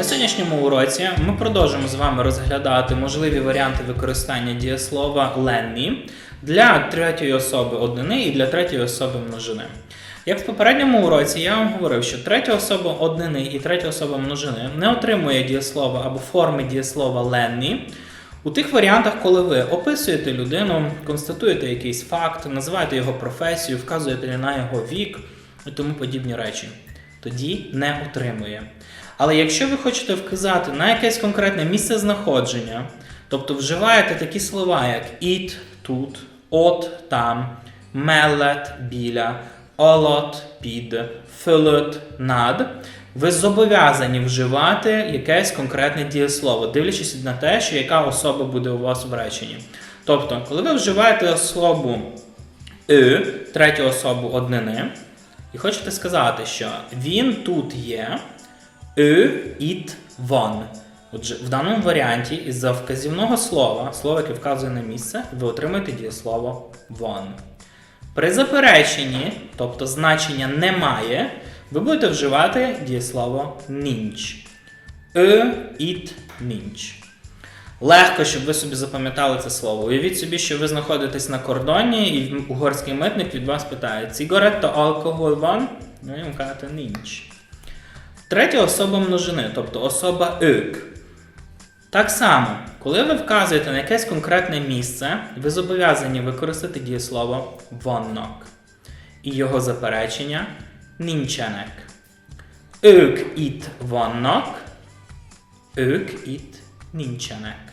На сьогоднішньому уроці ми продовжимо з вами розглядати можливі варіанти використання дієслова ленні для третьої особи однини і для третьої особи множини. Як в попередньому уроці я вам говорив, що третя особа однини і третя особа множини не отримує дієслова або форми дієслова ленні у тих варіантах, коли ви описуєте людину, констатуєте якийсь факт, називаєте його професію, вказуєте на його вік і тому подібні речі. Тоді не отримує. Але якщо ви хочете вказати на якесь конкретне місце знаходження, тобто вживаєте такі слова, як it тут, от там, мелет біля, олот під, филот над, ви зобов'язані вживати якесь конкретне дієслово, дивлячись на те, що яка особа буде у вас в реченні. Тобто, коли ви вживаєте особу «и», третю особу однини, і хочете сказати, що він тут є, «и», «it», «вон». Отже, в даному варіанті із-за вказівного слова, слово, яке вказує на місце, ви отримаєте дієслово «вон». При запереченні, тобто значення немає, ви будете вживати дієслово нінч. «И», «it», «нінч». Легко, щоб ви собі запам'ятали це слово. Уявіть собі, що ви знаходитесь на кордоні, і угорський митник від вас питає: Цигаретто алкоголь ван? Ну, йому кажете нінч. Третя особа множини, тобто особа «ик». Так само, коли ви вказуєте на якесь конкретне місце, ви зобов'язані використати дієслово воннок. І його заперечення нінченек. Ők itt vannak, ők itt nincsenek.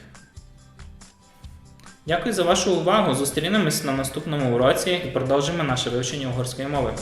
Дякую за вашу увагу. Зустрінемось на наступному уроці і продовжимо наше вивчення угорської мови.